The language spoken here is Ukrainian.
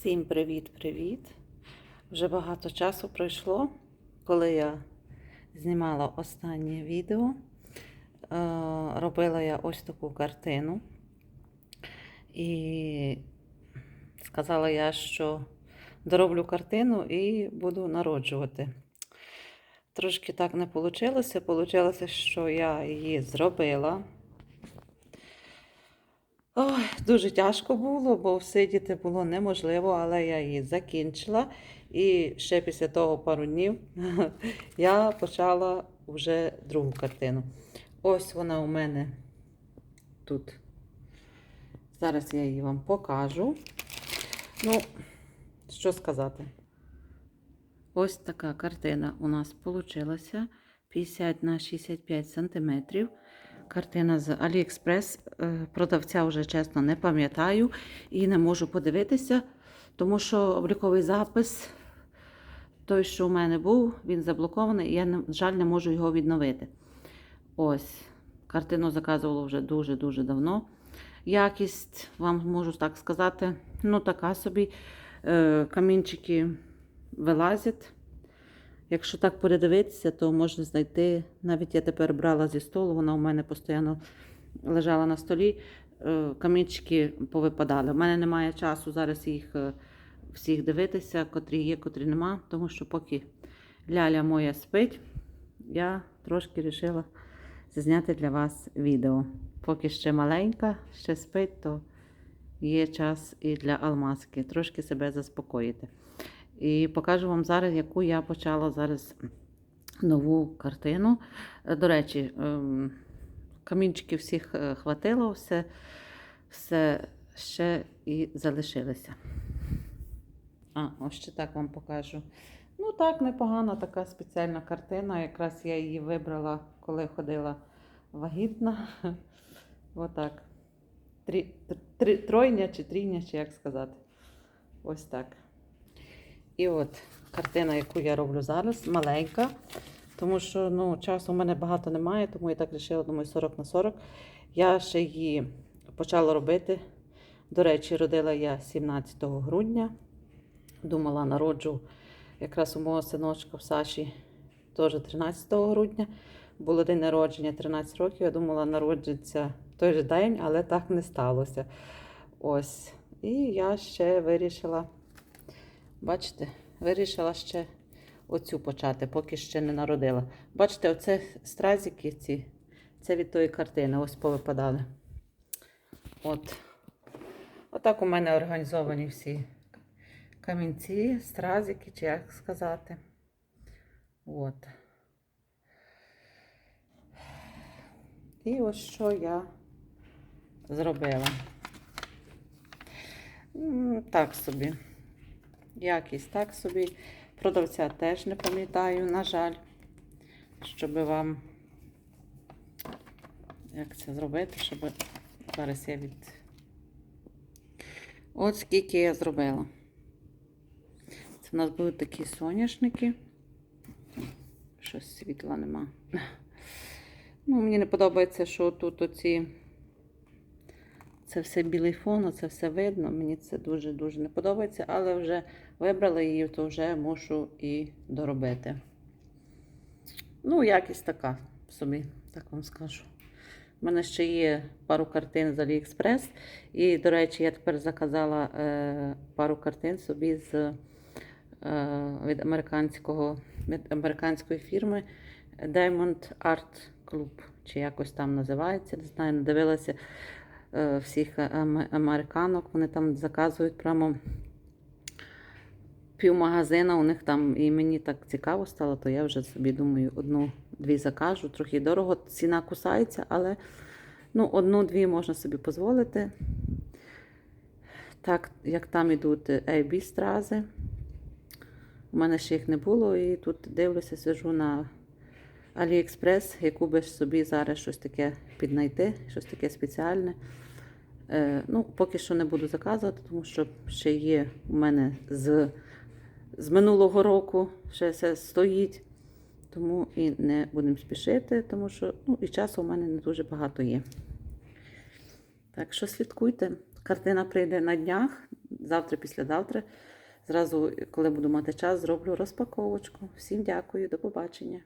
Всім привіт-привіт! Вже багато часу пройшло, коли я знімала останнє відео. Е, Робила я ось таку картину. І сказала я, що дороблю картину і буду народжувати. Трошки так не вийшло. Получилося, що я її зробила. Ой, дуже тяжко було, бо всидіти було неможливо, але я її закінчила. І ще після того пару днів я почала вже другу картину. Ось вона у мене тут. Зараз я її вам покажу. Ну, що сказати? Ось така картина у нас вийшла 50 на 65 сантиметрів. Картина з AliExpress. Е, Продавця вже чесно не пам'ятаю і не можу подивитися, тому що обліковий запис, той, що у мене був, він заблокований, і я, на жаль, не можу його відновити. Ось, картину заказувала вже дуже-дуже давно. Якість, вам можу так сказати, ну така собі. Е, Камінчики вилазять. Якщо так передивитися, то можна знайти. Навіть я тепер брала зі столу, вона у мене постійно лежала на столі. е, Камінчики повипадали. У мене немає часу зараз їх е, всіх дивитися, котрі є, котрі нема. Тому що поки ляля моя спить, я трошки вирішила зняти для вас відео. Поки ще маленька, ще спить, то є час і для алмазки. Трошки себе заспокоїти. І покажу вам зараз, яку я почала зараз нову картину. Е, До речі, ем, камінчиків всіх е, хватило, все, все ще і залишилося. А, ось ще так вам покажу. Ну так, непогана така спеціальна картина. Якраз я її вибрала, коли ходила вагітна. Отак. Тройня чи трійня, чи як сказати. Ось так. І от картина, яку я роблю зараз, маленька. Тому що ну, часу у мене багато немає, тому я так вирішила, думаю, 40 на 40. Я ще її почала робити. До речі, родила я 17 грудня. Думала, народжу якраз у мого синочка в Саші теж 13 грудня. Було день народження 13 років. Я думала, народжиться той же день, але так не сталося. Ось. І я ще вирішила. Бачите, вирішила ще оцю почати, поки ще не народила. Бачите, оце стразики ці, це від тої картини, ось повипадали. От. Отак у мене організовані всі камінці, стразики, чи як сказати. От. І ось що я зробила. Так собі. Якість так собі. Продавця теж не пам'ятаю, на жаль, щоб вам як це зробити, щоб зараз я від. От скільки я зробила. Це в нас будуть такі соняшники. Щось світла нема. Ну, мені не подобається, що тут оці. Це все білий фон, це все видно. Мені це дуже-дуже не подобається, але вже вибрала її, то вже мушу і доробити. Ну, якість така собі, так вам скажу. У мене ще є пару картин з AliExpress. І, до речі, я тепер заказала е, пару картин собі з, е, від, американського, від американської фірми Diamond Art Club, чи якось там називається. Не знаю, не дивилася всіх американок. Вони там заказують прямо півмагазина у них там, і мені так цікаво стало, то я вже собі думаю, одну-дві закажу. Трохи дорого, ціна кусається, але ну, одну-дві можна собі дозволити. Так, як там ідуть AB стрази. У мене ще їх не було, і тут дивлюся, сижу на AliExpress, яку би собі зараз щось таке піднайти, щось таке спеціальне. Е, ну, поки що не буду заказувати, тому що ще є у мене з, з минулого року, ще все стоїть. Тому і не будемо спішити, тому що ну, і часу у мене не дуже багато є. Так що слідкуйте. Картина прийде на днях. завтра, післязавтра, зразу, коли буду мати час, зроблю розпаковочку. Всім дякую, до побачення.